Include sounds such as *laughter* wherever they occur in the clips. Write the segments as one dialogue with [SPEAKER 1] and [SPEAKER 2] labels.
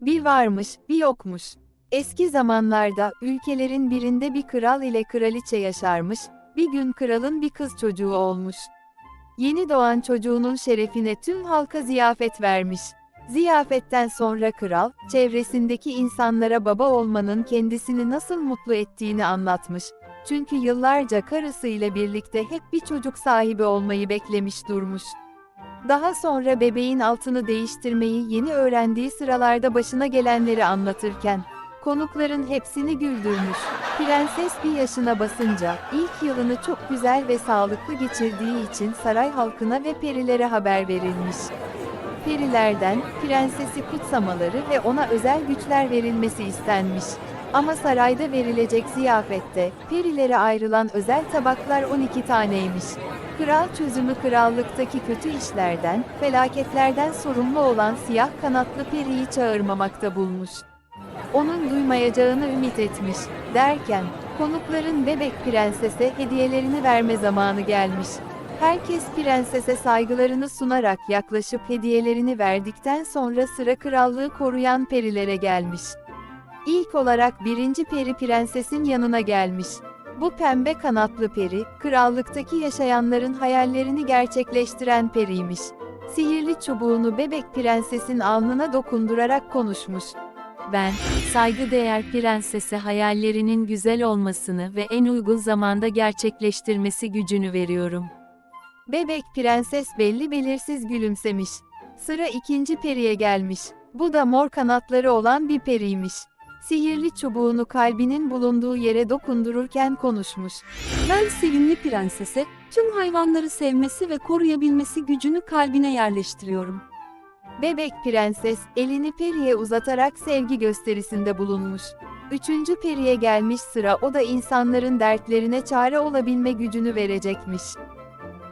[SPEAKER 1] Bir varmış, bir yokmuş. Eski zamanlarda ülkelerin birinde bir kral ile kraliçe yaşarmış, bir gün kralın bir kız çocuğu olmuş. Yeni doğan çocuğunun şerefine tüm halka ziyafet vermiş. Ziyafetten sonra kral, çevresindeki insanlara baba olmanın kendisini nasıl mutlu ettiğini anlatmış. Çünkü yıllarca karısıyla birlikte hep bir çocuk sahibi olmayı beklemiş durmuş. Daha sonra bebeğin altını değiştirmeyi yeni öğrendiği sıralarda başına gelenleri anlatırken, konukların hepsini güldürmüş. Prenses bir yaşına basınca, ilk yılını çok güzel ve sağlıklı geçirdiği için saray halkına ve perilere haber verilmiş. Perilerden, prensesi kutsamaları ve ona özel güçler verilmesi istenmiş. Ama sarayda verilecek ziyafette, perilere ayrılan özel tabaklar 12 taneymiş. Kral çözümü krallıktaki kötü işlerden, felaketlerden sorumlu olan siyah kanatlı periyi çağırmamakta bulmuş. Onun duymayacağını ümit etmiş, derken, konukların bebek prensese hediyelerini verme zamanı gelmiş. Herkes prensese saygılarını sunarak yaklaşıp hediyelerini verdikten sonra sıra krallığı koruyan perilere gelmiş. İlk olarak birinci peri prensesin yanına gelmiş. Bu pembe kanatlı peri, krallıktaki yaşayanların hayallerini gerçekleştiren periymiş. Sihirli çubuğunu bebek prensesin alnına dokundurarak konuşmuş.
[SPEAKER 2] Ben, saygıdeğer prensese hayallerinin güzel olmasını ve en uygun zamanda gerçekleştirmesi gücünü veriyorum.
[SPEAKER 1] Bebek prenses belli belirsiz gülümsemiş. Sıra ikinci periye gelmiş. Bu da mor kanatları olan bir periymiş. Sihirli çubuğunu kalbinin bulunduğu yere dokundururken konuşmuş.
[SPEAKER 3] Ben sevimli prensese, tüm hayvanları sevmesi ve koruyabilmesi gücünü kalbine yerleştiriyorum.
[SPEAKER 1] Bebek prenses elini periye uzatarak sevgi gösterisinde bulunmuş. Üçüncü periye gelmiş sıra o da insanların dertlerine çare olabilme gücünü verecekmiş.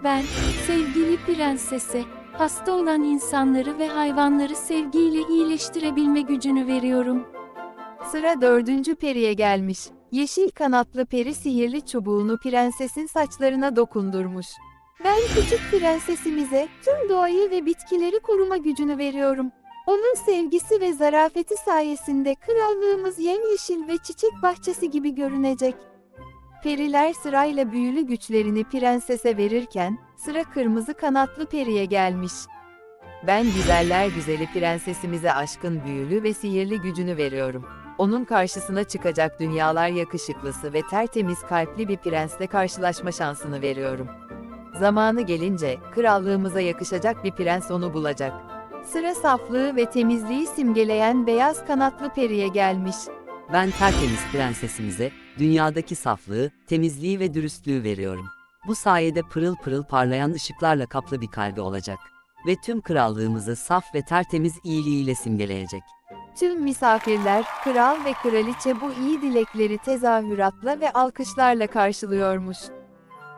[SPEAKER 2] Ben, sevgili prensese, hasta olan insanları ve hayvanları sevgiyle iyileştirebilme gücünü veriyorum.
[SPEAKER 1] Sıra dördüncü periye gelmiş. Yeşil kanatlı peri sihirli çubuğunu prensesin saçlarına dokundurmuş. Ben küçük prensesimize tüm doğayı ve bitkileri koruma gücünü veriyorum. Onun sevgisi ve zarafeti sayesinde krallığımız yemyeşil ve çiçek bahçesi gibi görünecek. Periler sırayla büyülü güçlerini prensese verirken, sıra kırmızı kanatlı periye gelmiş. Ben güzeller güzeli prensesimize aşkın büyülü ve sihirli gücünü veriyorum. Onun karşısına çıkacak dünyalar yakışıklısı ve tertemiz kalpli bir prensle karşılaşma şansını veriyorum. Zamanı gelince, krallığımıza yakışacak bir prens onu bulacak. Sıra saflığı ve temizliği simgeleyen beyaz kanatlı periye gelmiş.
[SPEAKER 4] Ben tertemiz prensesimize, dünyadaki saflığı, temizliği ve dürüstlüğü veriyorum. Bu sayede pırıl pırıl parlayan ışıklarla kaplı bir kalbi olacak. Ve tüm krallığımızı saf ve tertemiz iyiliğiyle simgeleyecek.
[SPEAKER 1] Tüm misafirler, kral ve kraliçe bu iyi dilekleri tezahüratla ve alkışlarla karşılıyormuş.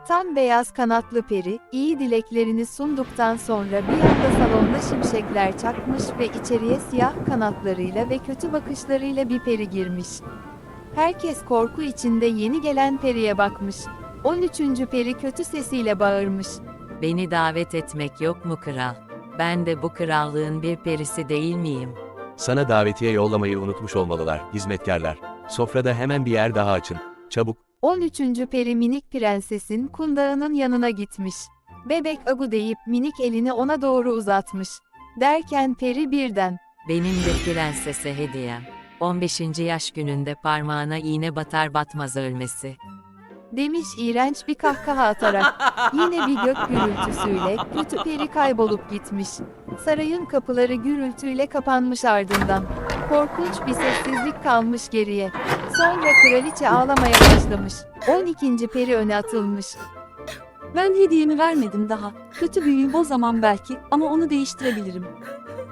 [SPEAKER 1] Tam beyaz kanatlı peri, iyi dileklerini sunduktan sonra bir anda salonda şimşekler çakmış ve içeriye siyah kanatlarıyla ve kötü bakışlarıyla bir peri girmiş. Herkes korku içinde yeni gelen periye bakmış. 13. peri kötü sesiyle bağırmış.
[SPEAKER 2] Beni davet etmek yok mu kral? Ben de bu krallığın bir perisi değil miyim?
[SPEAKER 5] Sana davetiye yollamayı unutmuş olmalılar, hizmetkarlar. Sofrada hemen bir yer daha açın. Çabuk.
[SPEAKER 1] 13. peri minik prensesin kundağının yanına gitmiş. Bebek agu deyip minik elini ona doğru uzatmış. Derken peri birden,
[SPEAKER 2] Benim de prensese hediyem. 15. yaş gününde parmağına iğne batar batmaz ölmesi.
[SPEAKER 1] Demiş iğrenç bir kahkaha atarak. Yine bir gök gürültüsüyle kötü peri kaybolup gitmiş. Sarayın kapıları gürültüyle kapanmış ardından. Korkunç bir sessizlik kalmış geriye. Sonra kraliçe ağlamaya başlamış. 12. peri öne atılmış.
[SPEAKER 3] Ben hediyemi vermedim daha. Kötü büyüyü bozamam belki ama onu değiştirebilirim.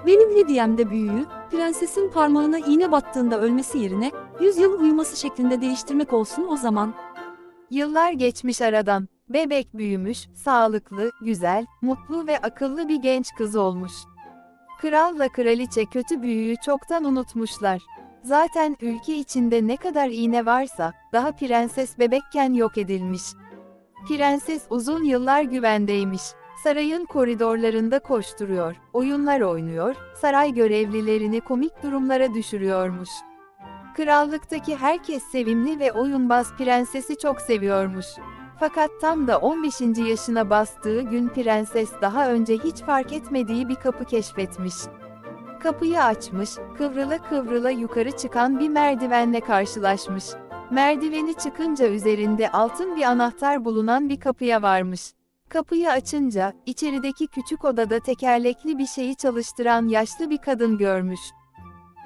[SPEAKER 3] Benim hediyemde büyüyü, prensesin parmağına iğne battığında ölmesi yerine, 100 yıl uyuması şeklinde değiştirmek olsun o zaman.
[SPEAKER 1] Yıllar geçmiş aradan. Bebek büyümüş, sağlıklı, güzel, mutlu ve akıllı bir genç kız olmuş. Kralla kraliçe kötü büyüyü çoktan unutmuşlar. Zaten ülke içinde ne kadar iğne varsa, daha prenses bebekken yok edilmiş. Prenses uzun yıllar güvendeymiş. Sarayın koridorlarında koşturuyor, oyunlar oynuyor, saray görevlilerini komik durumlara düşürüyormuş. Krallıktaki herkes sevimli ve oyunbaz prensesi çok seviyormuş. Fakat tam da 15. yaşına bastığı gün prenses daha önce hiç fark etmediği bir kapı keşfetmiş. Kapıyı açmış, kıvrıla kıvrıla yukarı çıkan bir merdivenle karşılaşmış. Merdiveni çıkınca üzerinde altın bir anahtar bulunan bir kapıya varmış. Kapıyı açınca, içerideki küçük odada tekerlekli bir şeyi çalıştıran yaşlı bir kadın görmüş.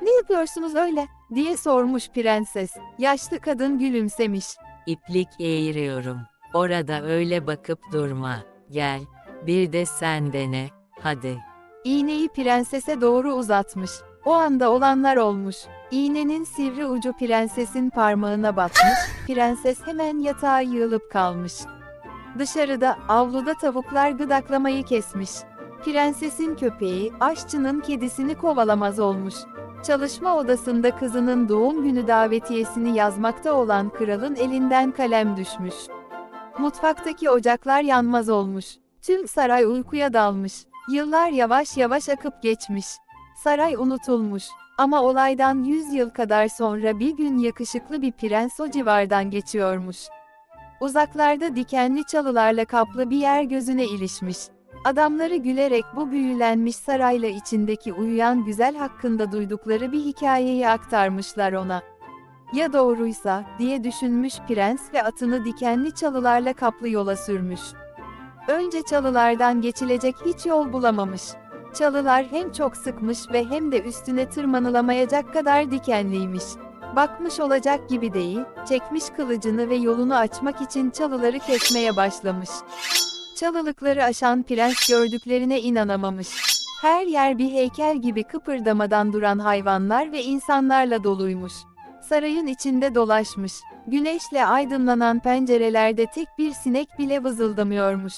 [SPEAKER 1] Ne yapıyorsunuz öyle? diye sormuş prenses. Yaşlı kadın gülümsemiş.
[SPEAKER 2] İplik eğiriyorum. Orada öyle bakıp durma. Gel, bir de sen dene. Hadi.
[SPEAKER 1] İğneyi prensese doğru uzatmış. O anda olanlar olmuş. İğnenin sivri ucu prensesin parmağına batmış, *laughs* prenses hemen yatağa yığılıp kalmış. Dışarıda, avluda tavuklar gıdaklamayı kesmiş. Prensesin köpeği, aşçının kedisini kovalamaz olmuş. Çalışma odasında kızının doğum günü davetiyesini yazmakta olan kralın elinden kalem düşmüş. Mutfaktaki ocaklar yanmaz olmuş. Tüm saray uykuya dalmış. Yıllar yavaş yavaş akıp geçmiş. Saray unutulmuş. Ama olaydan 100 yıl kadar sonra bir gün yakışıklı bir prens o civardan geçiyormuş. Uzaklarda dikenli çalılarla kaplı bir yer gözüne ilişmiş. Adamları gülerek bu büyülenmiş sarayla içindeki uyuyan güzel hakkında duydukları bir hikayeyi aktarmışlar ona. Ya doğruysa, diye düşünmüş prens ve atını dikenli çalılarla kaplı yola sürmüş. Önce çalılardan geçilecek hiç yol bulamamış. Çalılar hem çok sıkmış ve hem de üstüne tırmanılamayacak kadar dikenliymiş. Bakmış olacak gibi değil, çekmiş kılıcını ve yolunu açmak için çalıları kesmeye başlamış. Çalılıkları aşan prens gördüklerine inanamamış. Her yer bir heykel gibi kıpırdamadan duran hayvanlar ve insanlarla doluymuş. Sarayın içinde dolaşmış. Güneşle aydınlanan pencerelerde tek bir sinek bile vızıldamıyormuş.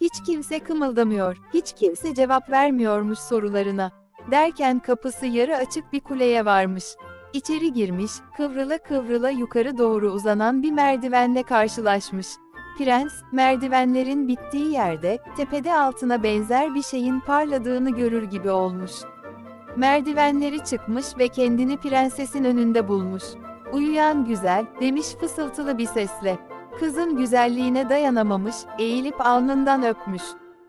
[SPEAKER 1] Hiç kimse kımıldamıyor, hiç kimse cevap vermiyormuş sorularına. Derken kapısı yarı açık bir kuleye varmış. İçeri girmiş, kıvrıla kıvrıla yukarı doğru uzanan bir merdivenle karşılaşmış. Prens, merdivenlerin bittiği yerde, tepede altına benzer bir şeyin parladığını görür gibi olmuş. Merdivenleri çıkmış ve kendini prensesin önünde bulmuş. Uyuyan güzel, demiş fısıltılı bir sesle. Kızın güzelliğine dayanamamış, eğilip alnından öpmüş.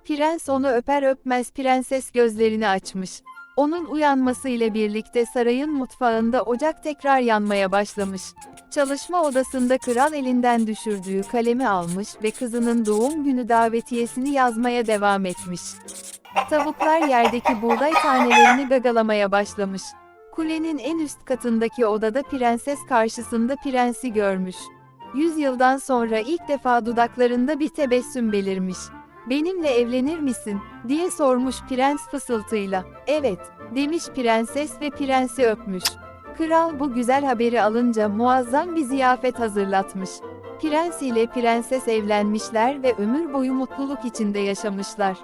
[SPEAKER 1] Prens onu öper öpmez prenses gözlerini açmış. Onun uyanmasıyla birlikte sarayın mutfağında ocak tekrar yanmaya başlamış. Çalışma odasında kral elinden düşürdüğü kalemi almış ve kızının doğum günü davetiyesini yazmaya devam etmiş. Tavuklar yerdeki buğday tanelerini gagalamaya başlamış. Kulenin en üst katındaki odada prenses karşısında prensi görmüş. Yüz yıldan sonra ilk defa dudaklarında bir tebessüm belirmiş. Benimle evlenir misin? diye sormuş prens fısıltıyla. Evet, demiş prenses ve prensi öpmüş. Kral bu güzel haberi alınca muazzam bir ziyafet hazırlatmış. Prens ile prenses evlenmişler ve ömür boyu mutluluk içinde yaşamışlar.